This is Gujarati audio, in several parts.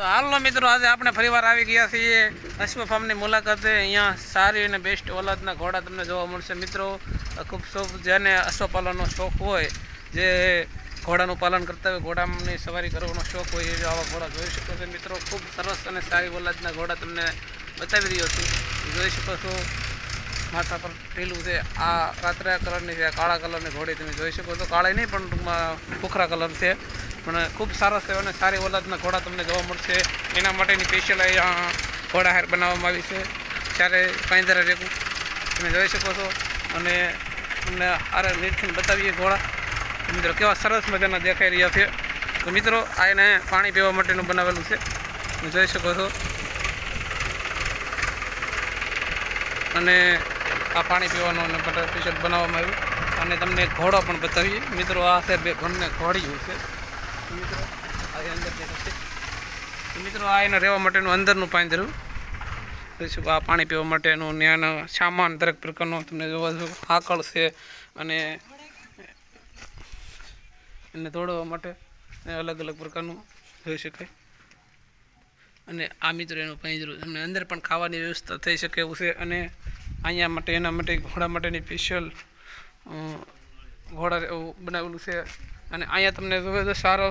હાલો મિત્રો, આજે આપણે ફરીવાર આવી ગયા છીએ અશ્વ ફાર્મની મુલાકાતે. અહીંયા સારી અને બેસ્ટ ઓલાદના ઘોડા તમને જોવા મળશે. મિત્રો, ખૂબ શોખ જેને અશ્વપાલનનો શોખ હોય, જે ઘોડાનું પાલન કરતા હોય, ઘોડાની સવારી કરવાનો શોખ હોય એ આવા ઘોડા જોઈ શકો છો. મિત્રો, ખૂબ સરસ અને સારી ઓલાદના ઘોડા તમને બતાવી રહ્યો છું. જોઈ શકો છો, માથા પર ઢીલું છે. આ રાત્રા કલરની છે કાળા કલરની ઘોડી તમે જોઈ શકો છો. કાળા નહીં, પણ ટૂંકમાં ભૂખરા કલર છે. પણ ખૂબ સારા છે અને સારી ઓલાદના ઘોડા તમને જોવા મળશે. એના માટેની સ્પેશિયલ અહીંયા ઘોડા હાર બનાવવામાં આવી છે. ત્યારે પાંજરા રેકું તમે જોઈ શકો છો. અને તમને આરે નીરખીને બતાવીએ ઘોડા. મિત્રો કેવા સરસ મજાના દેખાઈ રહ્યા છે. તો મિત્રો, આ એને પાણી પીવા માટેનું બનાવેલું છે. તમે જોઈ શકો છો. અને આ પાણી પીવાનું સ્પેશિયલ બનાવવામાં આવ્યું. અને તમને ઘોડો પણ બતાવીએ. મિત્રો, આ છે બે ઘરને ઘોડિયું છે. મિત્રો, આ અંદર છે. મિત્રો, આ એને રહેવા માટેનું અંદરનું પાંજરું. જોઈશું આ પાણી પીવા માટેનું ત્યાંનો સામાન દરેક પ્રકારનો તમને જોવા છો આકળ છે અને એને દોડવા માટે અલગ અલગ પ્રકારનું જોઈ શકાય. અને આ મિત્રો, એનું પાંજરું તમને અંદર પણ ખાવાની વ્યવસ્થા થઈ શકે એવું છે. અને અહીંયા માટે, એના માટે ઘોડા માટેની સ્પેશિયલ ઘોડા એવું બનાવેલું છે. અને અહીંયા તમને જોવે તો સારો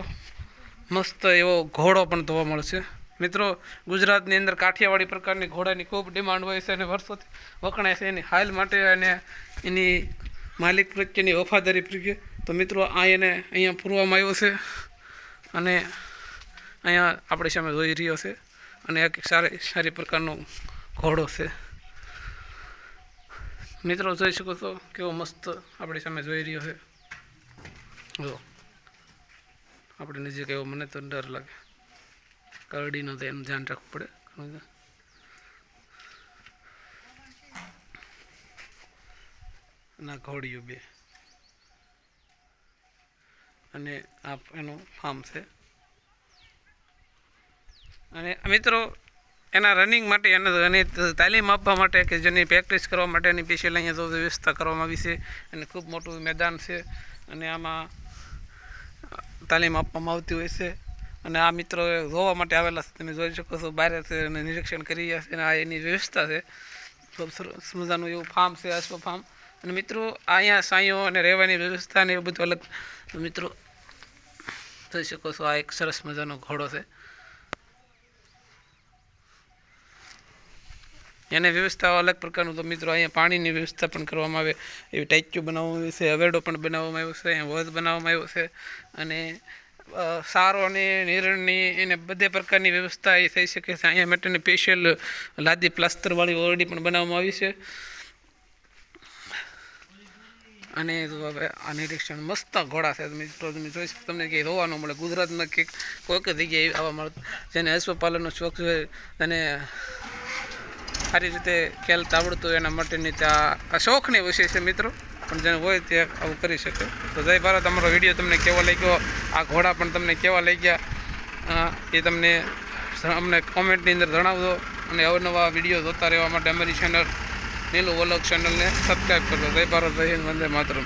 મસ્ત એવો ઘોડો પણ જોવા મળશે. મિત્રો, ગુજરાતની અંદર કાઠિયાવાડી પ્રકારની ઘોડાની ખૂબ ડિમાન્ડ હોય છે અને વર્ષોથી વખણાય છે. એની હાલ માટે અને એની માલિક પ્રત્યેની વફાદારી પ્રત્યે તો મિત્રો, આ એને અહીંયા પૂરવામાં આવ્યો છે અને અહીંયા આપણી સામે જોઈ રહ્યો છે અને એક સારી સારી પ્રકારનો ઘોડો છે. મિત્રો, જોઈ શકો છો કેવો મસ્ત આપણી સામે જોઈ રહ્યો છે. જો. આપણે નજીક એવો મને તો ડર લાગે. કરડીનો તો એનું ધ્યાન રાખવું પડે. ના. ઘોડીઓ બે. અને આ એનું ફાર્મ છે. અને મિત્રો, એના રનિંગ માટે એને એની તાલીમ આપવા માટે કે જેની પ્રેક્ટિસ કરવા માટેની સ્પેશિયલ અહીંયા તો વ્યવસ્થા કરવામાં આવી છે. અને ખૂબ મોટું મેદાન છે. અને આમાં તાલીમ આપવામાં આવતી હોય છે. અને આ મિત્રો જોવા માટે આવેલા છે. તમે જોઈ શકો છો બહાર અને નિરીક્ષણ કરી રહ્યા છે અને આ એની વ્યવસ્થા છે. સરસ મજાનું એવું ફાર્મ છે અશ્વ ફાર્મ. અને મિત્રો અહીંયા સાંયો અને રહેવાની વ્યવસ્થા ને એવું બધું અલગ. મિત્રો, જોઈ શકો છો, આ એક સરસ મજાનો ઘોડો છે. એને વ્યવસ્થા અલગ પ્રકારનું તો મિત્રો અહીંયા પાણીની વ્યવસ્થા પણ કરવામાં આવે. એવી ટાઈચ્યુ બનાવવામાં આવે છે, અવેડો પણ બનાવવામાં આવ્યો છે, અહીંયા વધ બનાવવામાં આવ્યો છે અને સારો અને નિરણની એને બધે પ્રકારની વ્યવસ્થા એ થઈ શકે છે. અહીંયા માટેની સ્પેશિયલ લાદી પ્લાસ્ટરવાળી ઓરડી પણ બનાવવામાં આવી છે. અને હવે આ નિરીક્ષણ મસ્ત ઘોડા છે મિત્રો. તમે જોઈ શકો, તમને ક્યાંય ન મળે. ગુજરાતમાં કંઈક કોઈક જગ્યાએ આવા મળે જેને અશ્વપાલનનો શોખ છે અને સારી રીતે ખેલતા આવડતું એના માટેની આ શોખની વિષય છે મિત્રો. પણ જેને હોય તે આવું કરી શકે. તો જય ભારત, અમારો વીડિયો તમને કેવો લાગ્યો? આ ઘોડા પણ તમને કેવા લાગ્યા? એ તમને અમને કોમેન્ટની અંદર જણાવજો. અને અવનવા વીડિયો જોતા રહેવા માટે અમારી ચેનલ નીલું વલોગ ચેનલને સબસ્ક્રાઈબ કરજો. જય ભારત, જય હિન્દ, વંદે માતરમ.